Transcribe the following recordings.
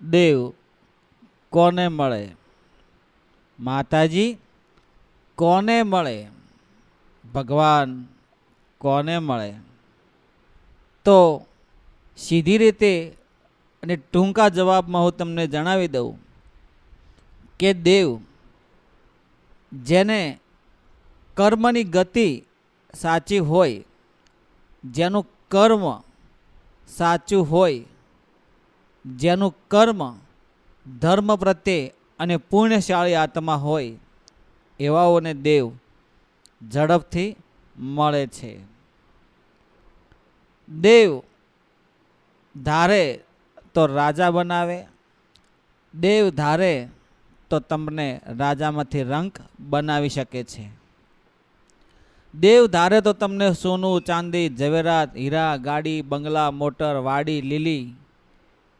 દેવ કોને મળે? માતાજી કોને મળે? ભગવાન કોને મળે? તો સીધી રીતે અને ટૂંકા જવાબમાં હું તમને જણાવી દઉં કે દેવ જેને કર્મની ગતિ સાચી હોય, જેનું કર્મ સાચું હોય જેનું કર્મ, ધર્મ પ્રત્યે અને પુણ્યશાળી આત્મા હોય, એવાઓને દેવ ઝડપથી મળે છે. દેવ ધારે તો રાજા બનાવે, દેવ ધારે તો તમને રાજામાંથી રંક બનાવી શકે છે. દેવ ધારે તો તમને સોનું, ચાંદી, ઝવેરાત, હીરા, ગાડી, બંગલા, મોટર, વાડી, લીલી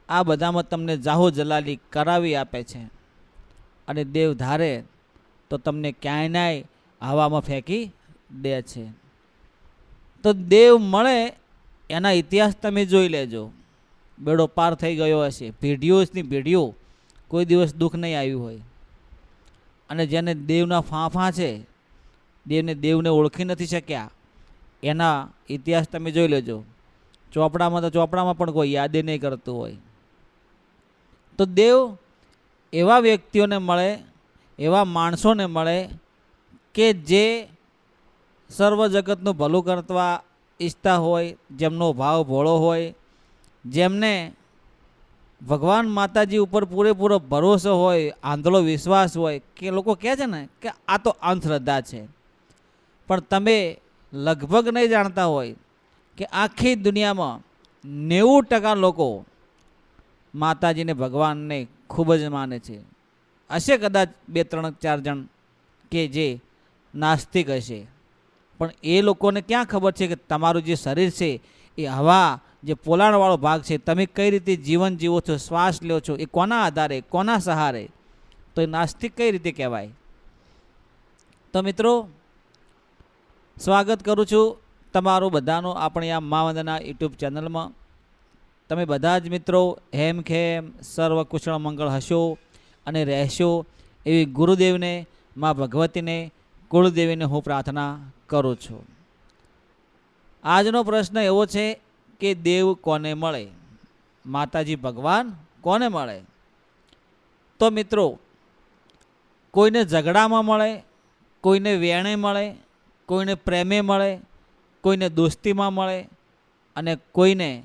આ બધામાં તમને જાહો જલાલી કરાવી આપે છે. અને દેવ ધારે તો તમને ક્યાંય નાય હવામાં ફેંકી દે છે. તો દેવ મળે એના ઇતિહાસ તમે જોઈ લેજો. બેડો પાર થઈ ગયો હશે. પેઢીઓની પેઢીઓ કોઈ દિવસ દુઃખ નહીં આવ્યું હોય. અને જેને દેવના ફાંફા છે, દેવને દેવને ઓળખી નથી શક્યા, એના ઇતિહાસ તમે જોઈ લેજો. ચોપડામાં તો ચોપડામાં પણ કોઈ યાદે નહીં કરતું હોય. તો દેવ એવા વ્યક્તિઓને મળે, એવા માણસોને મળે કે જે સર્વ જગતનું ભલું કરતા ઈચ્છતા હોય, જેમનો ભાવ ભોળો હોય, જેમને ભગવાન માતાજી ઉપર પૂરેપૂરો ભરોસો હોય, આંધળો વિશ્વાસ હોય, કે લોકો કહે છે ને કે આ તો અંધશ્રદ્ધા છે. પણ તમે લગભગ નહીં જાણતા હોય કે આખી દુનિયામાં નેવું ટકા લોકો માતાજીને ભગવાનને ખૂબ જ માને છે. હશે કદાચ બે, ત્રણ, ચાર જણ કે જે નાસ્તિક હશે. પણ એ લોકોને ક્યાં ખબર છે કે તમારું જે શરીર છે, એ હવા જે પોલાણવાળો ભાગ છે, તમે કઈ રીતે જીવન જીવો છો, શ્વાસ લ્યો છો, એ કોના આધારે, કોના સહારે? તો એ નાસ્તિક કઈ રીતે કહેવાય? તો મિત્રો, સ્વાગત કરું છું તમારું બધાનું આપણી આ મા વંદના યુટ્યુબ ચેનલમાં. તમે બધા જ મિત્રો હેમ ખેમ, સર્વ કુશળ મંગળ હશો અને રહેશો એવી ગુરુદેવને, મા ભગવતીને, કુળદેવીને હું પ્રાર્થના કરું છું. આજનો પ્રશ્ન એવો છે કે દેવ કોને મળે? માતાજી ભગવાન કોને મળે? તો મિત્રો, કોઈને ઝઘડામાં મળે, કોઈને વેણે મળે, કોઈને પ્રેમે મળે, કોઈને દોસ્તીમાં મળે અને કોઈને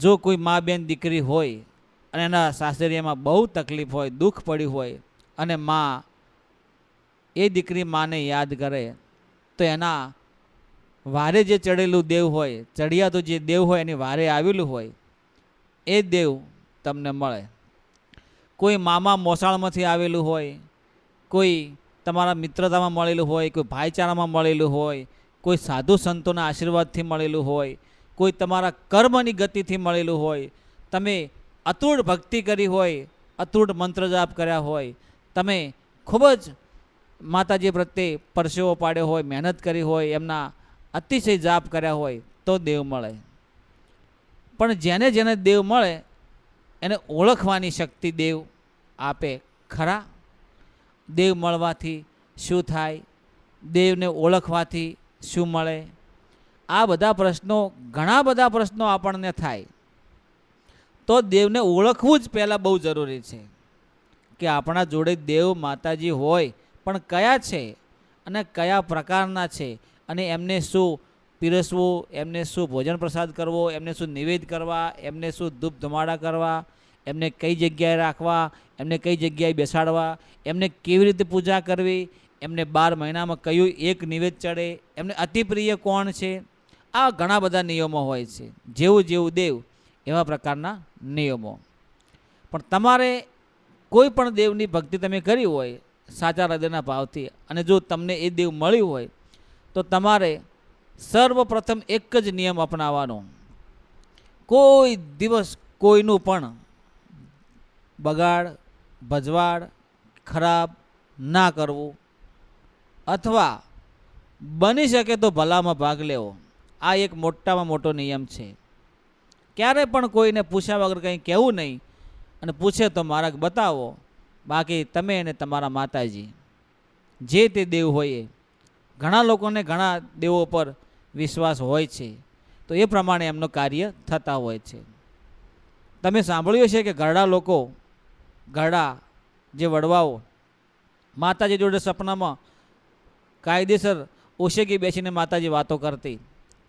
જો કોઈ મા બેન દીકરી હોય અને એના સાસરિયામાં બહુ તકલીફ હોય, દુઃખ પડ્યું હોય અને મા એ દીકરી માને યાદ કરે, તો એના વારે જે ચડેલું દેવ હોય ચડિયાતું જે દેવ હોય એની વારે આવેલું હોય, એ દેવ તમને મળે. કોઈ મામા મોસાળમાંથી આવેલું હોય, કોઈ તમારા મિત્રતામાં મળેલું હોય, કોઈ ભાઈચારામાં મળેલું હોય, કોઈ સાધુ સંતોના આશીર્વાદથી મળેલું હોય કોઈ તમારા કર્મની ગતિથી મળેલું હોય, તમે અતૂટ ભક્તિ કરી હોય અતૂટ મંત્ર જાપ કર્યા હોય, તમે ખૂબ જ માતાજી પ્રત્યે પરસેવો પાડ્યો હોય, મહેનત કરી હોય, એમના અતિશય જાપ કર્યા હોય, તો દેવ મળે. પણ જેને જેને દેવ મળે, એને ઓળખવાની શક્તિ દેવ આપે ખરા. દેવ મળવાથી શું થાય? દેવને ઓળખવાથી શું મળે? આ બધા પ્રશ્નો, ઘણા બધા પ્રશ્નો આપણને થાય. તો દેવને ઓળખવું જ પહેલાં બહુ જરૂરી છે કે આપણા જોડે દેવ માતાજી હોય, પણ કયા છે અને કયા પ્રકારના છે અને એમને શું પીરસવું, એમને શું ભોજન પ્રસાદ કરવો, એમને શું નિવેદ કરવા, એમને શું ધૂપ ધમાડા કરવા, એમને કઈ જગ્યાએ રાખવા, એમને કઈ જગ્યાએ બેસાડવા, એમને કેવી રીતે પૂજા કરવી, એમને બાર મહિનામાં કયું એક નિવેદ ચડે, એમને અતિપ્રિય કોણ છે? આ ઘણા બધા નિયમો હોય છે. જેવું જેવું દેવ, એવા પ્રકારના નિયમો. પણ તમારે કોઈ પણ દેવની ભક્તિ તમે કરી હોય, સાચા હૃદયના ભાવથી, અને જો તમને એ દેવ મળ્યું હોય, તો તમારે સર્વપ્રથમ એક જ નિયમ અપનાવવાનો. કોઈ દિવસ કોઈનું પણ બગાડ, ભજવાડ ખરાબ ના કરવું, અથવા બની શકે તો ભલામાં ભાગ લેવો. આ એક મોટામાં મોટો નિયમ છે. ક્યારે પણ કોઈને પૂછ્યા વગર કંઈ કહેવું નહીં અને પૂછે તો માર્ગ બતાવો, બાકી તમે અને તમારા માતાજી. જે તે દેવ હોય ઘણા લોકોને ઘણા દેવો પર વિશ્વાસ હોય છે. તો એ પ્રમાણે એમનું કાર્ય થતા હોય છે. તમે સાંભળ્યું છે કે ઘરડા લોકો, ઘરડા જે વડવાઓ, માતાજી જોડે સપનામાં કાયદેસર ઓશેકી બેસીને માતાજી વાતો કરતી.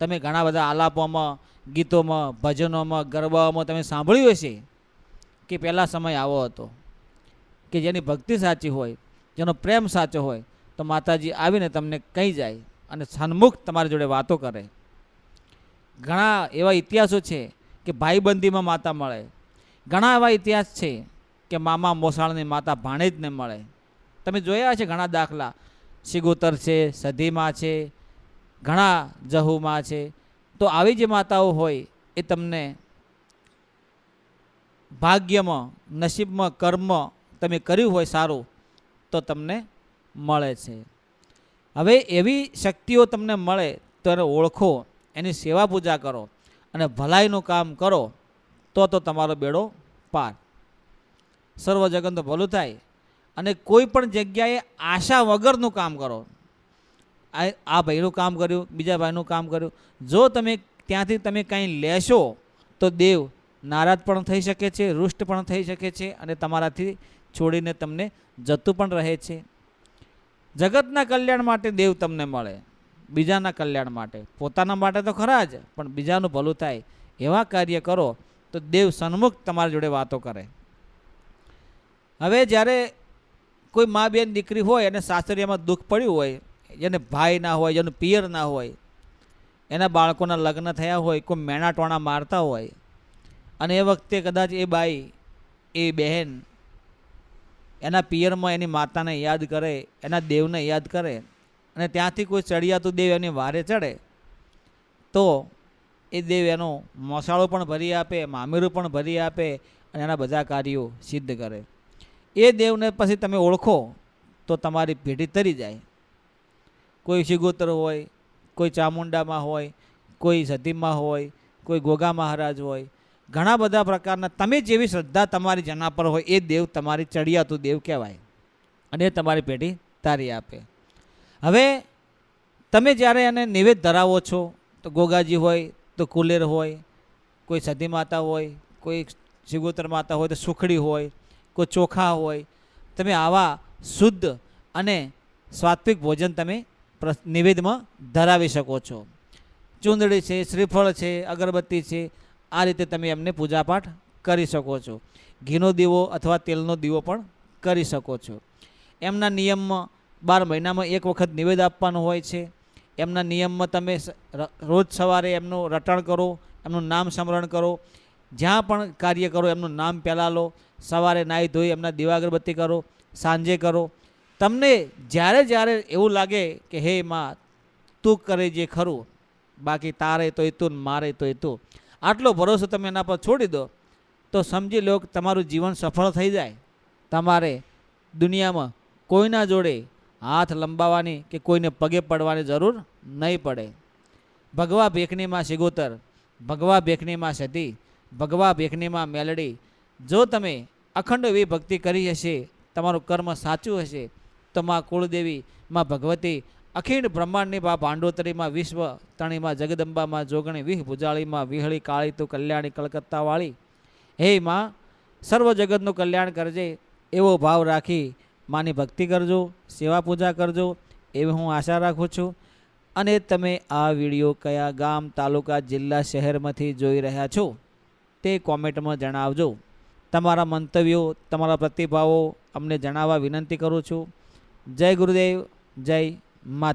તમે ઘણા બધા આલાપોમાં, ગીતોમાં, ભજનોમાં, ગરબાઓમાં તમે સાંભળ્યું હશે કે પહેલાં સમય આવો હતો કે જેની ભક્તિ સાચી હોય, જેનો પ્રેમ સાચો હોય, તો માતાજી આવીને તમને કહી જાય અને સન્મુખ તમારી જોડે વાતો કરે. ઘણા એવા ઇતિહાસો છે કે ભાઈબંધીમાં માતા મળે. ઘણા એવા ઇતિહાસ છે કે મામા મોસાળની માતા ભાણેજને મળે. તમે જોયા છે ઘણા દાખલા. સિગોતર છે, સધીમાં છે ઘણા જહુમાં છે. તો આવી જે માતાઓ હોય એ તમને ભાગ્યમાં, નસીબમાં કર્મ તમે કર્યું હોય સારું, તો તમને મળે છે. હવે એવી શક્તિઓ તમને મળે તો એને ઓળખો, એની સેવા પૂજા કરો અને ભલાઈનું કામ કરો, તો તો તમારો બેડો પાર. સર્વ તો ભલું થાય અને કોઈ પણ જગ્યાએ આશા વગરનું કામ કરો. આ ભાઈનું કામ કર્યું, બીજા ભાઈનું કામ કર્યું. જો તમે ત્યાંથી તમે કાંઈ લેશો, તો દેવ નારાજ પણ થઈ શકે છે, રુષ્ટ પણ થઈ શકે છે અને તમારાથી છોડીને તમને જતું પણ રહે છે. જગતના કલ્યાણ માટે દેવ તમને મળે, બીજાના કલ્યાણ માટે. પોતાના માટે તો ખરા જ, પણ બીજાનું ભલું થાય. એવા કાર્ય કરો, તો દેવ સન્મુખ તમારી જોડે વાતો કરે. હવે જ્યારે કોઈ મા બેન દીકરી હોય અને સાસરિયામાં દુઃખ પડ્યું હોય જેને ભાઈ ના હોય, જેનું પિયર ના હોય, એના બાળકોના લગ્ન થયા હોય, કોઈ મેણા ટોણા મારતા હોય, અને એ વખતે કદાચ એ બાઈ, એ બહેન એના પિયરમાં એની માતાને યાદ કરે, એના દેવને યાદ કરે, અને ત્યાંથી કોઈ ચડિયાતું દેવ એની વારે ચડે, તો એ દેવ એનો મસાળો પણ ભરી આપે, મામેરું પણ ભરી આપે, અને એના બધા કાર્યો સિદ્ધ કરે. એ દેવને પછી તમે ઓળખો, તો તમારી પેઢી તરી જાય. કોઈ શિગોતર હોય, કોઈ ચામુંડામાં હોય, કોઈ સતીમાં હોય, કોઈ ગોગા મહારાજ હોય, ઘણા બધા પ્રકારના તમે જેવી શ્રદ્ધા તમારી જેના પર હોય, એ દેવ તમારી ચડિયાતું દેવ કહેવાય. અને તમારી પેઢી તારી આપે. હવે તમે જ્યારે એને નિવેદ ધરાવો છો, તો ગોગાજી હોય, તો કુલેર હોય, કોઈ સતી માતા હોય, કોઈ શિગોતર માતા હોય, તો સુખડી હોય, કોઈ ચોખા હોય, તમે આવા શુદ્ધ અને સાત્વિક ભોજન તમે નિવેદમાં ધરાવી શકો છો. ચૂંદડી છે, શ્રીફળ છે, અગરબત્તી છે, આ રીતે તમે એમને પૂજાપાઠ કરી શકો છો. ઘીનો દીવો અથવા તેલનો દીવો પણ કરી શકો છો. એમના નિયમમાં બાર મહિનામાં એક વખત નિવેદ આપવાનું હોય છે. એમના નિયમમાં તમે રોજ સવારે એમનું રટણ કરો, એમનું નામ સ્મરણ કરો. જ્યાં પણ કાર્ય કરો, એમનું નામ પહેલાં લો. સવારે નાહી ધોઈ એમના દીવા અગરબત્તી કરો, સાંજે કરો. તમને જ્યારે જ્યારે એવું લાગે કે, હે માં, તું કરે જે ખરું, બાકી તારે તો એ તું મારે તો એ તું. આટલો ભરોસો તમે એના પર છોડી દો, તો સમજી લો કે તમારું જીવન સફળ થઈ જાય. તમારે દુનિયામાં કોઈના જોડે હાથ લંબાવવાની કે કોઈને પગે પડવાની જરૂર નહીં પડે. ભગવા ભેખનીમાં સિગોતર ભગવા ભેખનીમાં સતી ભગવા ભેખનીમાં મેલડી. જો તમે અખંડ એવી ભક્તિ કરી હશે, તમારું કર્મ સાચું હશે તો માં કુળદેવી માં ભગવતી અખિંડ બ્રહ્માંડની બા ભાંડોતરીમાં વિશ્વ તણીમાં જગદંબામાં જોગણી વિહ ભુજાળીમાં વિહળી કાળી તું કલ્યાણી કલકત્તાવાળી. હે માં, સર્વ જગતનું કલ્યાણ કરજે, એવો ભાવ રાખી માની ભક્તિ કરજો, સેવા પૂજા કરજો, એવી હું આશા રાખું છું. અને તમે આ વીડિયો કયા ગામ, તાલુકા, જિલ્લા, શહેરમાંથી જોઈ રહ્યા છો તે કોમેન્ટમાં જણાવજો. તમારા મંતવ્યો, તમારા પ્રતિભાવો અમને જણાવવા વિનંતી કરું છું. જય ગુરુદેવ જય માતા